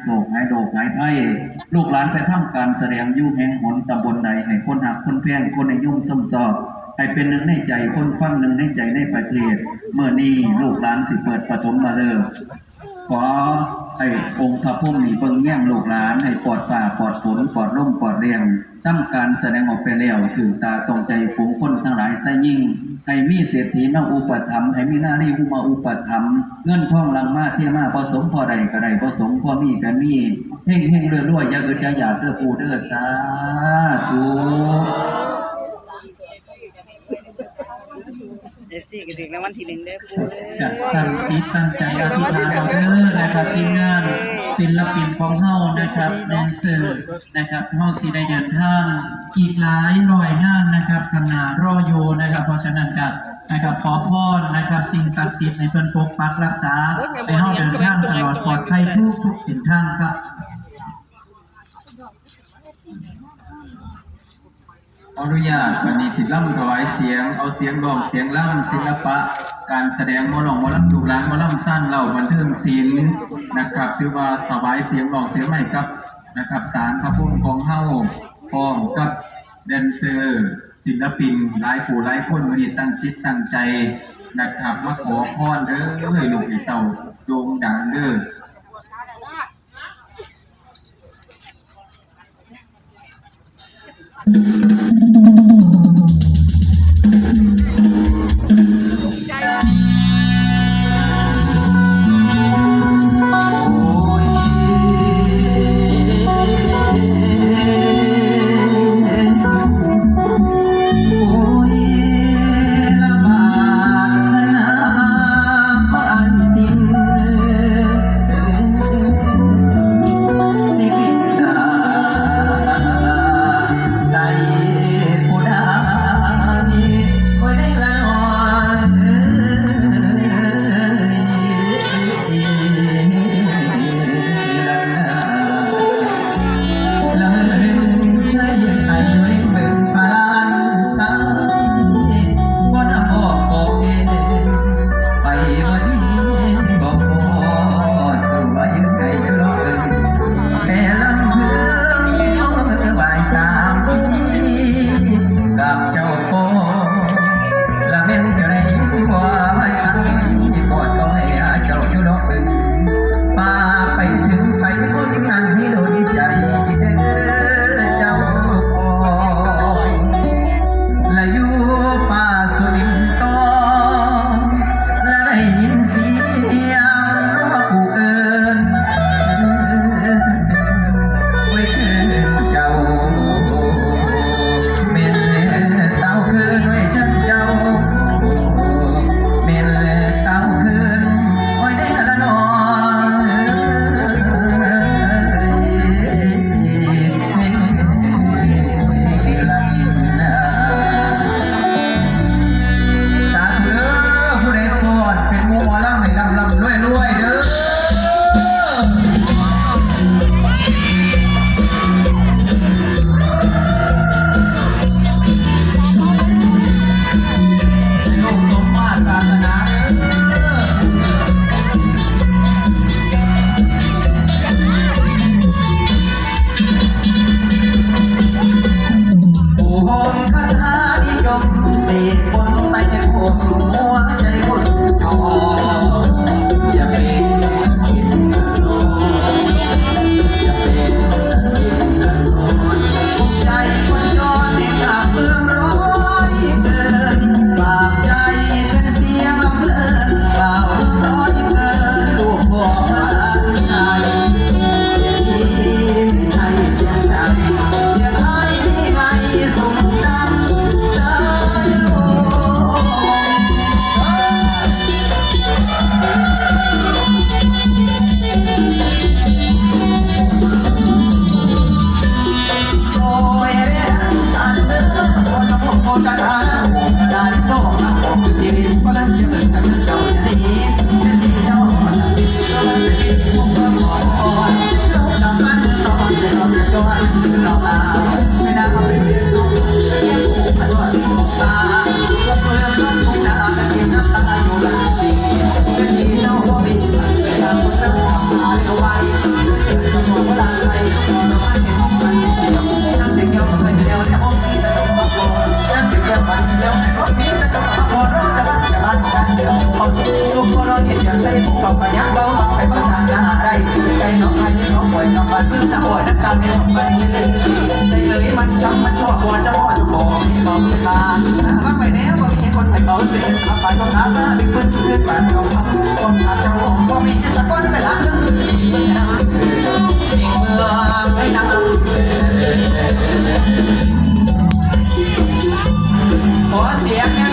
โศกหายโดกหายไพ่ลูกหลานไปทำการแสดงยุ่แห่งหนตำบลใดให้คนหักคนแพงคนในยุ่งสมสอบให้เป็นหนึ่งในใจคนฟังหนึ่งในใจในประเทศ เมื่อนี้ลูกหลานสิเปิดปฐมมาเลิกษ์ขอให้องค์พระพุ่มมีเบิ่งแย่งลูกหลานให้ปลอดฝ่าปลอดฝนปลอดร่มปลอดเรียงทำการแสดงออกไปแล้วถึงตาตรงใจฝูงคนทั้งหลาย ไส้ยิ่งให้มีเศรษฐีมาอุปถัมภ์ให้มีหน้าที่ผู้มาอุปถัมภ์เงินทองหลังมาเที่ยมาผสมพอใดก็ได้ผสมพอมีก็มีเฮงเฮงเรื่อยๆอย่าอึดอย่าอยากเด้อปูเด้อสาธุเดี๋ยวสิก็ถึงรางวัลที่หนึ่งเด้อปูเด้อจะตั้งจิตตั้งใจอธิษฐานเอาเด้อนะครับทีมงาน ศิลปินของเฮานะครับแดนเซอร์นะครับเฮาสิได้เดินทางอีกหลายรอยงานนะครับขนารออยู่นะครับ เพราะฉะนั้นก็นะครับขอพรนะครับสิ่งศักดิ์สิทธิ์ในเพิ่นปกปักรักษาให้เฮาเดินทางตลอดปลอดภัยทุกทุกเส้นทางครับ ขออนุญาตวันนี้สิล่ำถวายเสียง เอาเสียงร้องเสียงล่ำศิลปะ การแสดงมอลองมอลำถูกร้านมอลำสั้นเล่าบันเทิงศิลป์นะครับคือว่าถวายเสียงร้องเสียงใหม่กับนะครับสารพระพุทธของเฮ้าพร้อมกับแดนเซอร์ศิลปินหลายผู้หลายคนวันนี้ตั้งจิตตั้งใจนะครับมาขอพรเด้อลูกไอ้เต่าโด่งดังเด้อ ทุกคนที่เห็อย่ใส่ผูกกับพยักเบาบังไปภาษาหน้าไรใจน้องไทยน้องป่วยน้องบ้านพื้นน้าป่วยนักการเมือลงกันเลยใจเลยมันจำมันชอบบ่จะพ่อจะบอกบอกเวลาถ้าไปแล้วก็มีคนไม่เอาเสียถ้าไปก็หามาบิ๊กเบิ้ลขึ้นบ้านก็พักต้องหาเจ้าของก็มีสักคนไปรับกันเมืองเมืองไม่นำขอเสียงนะ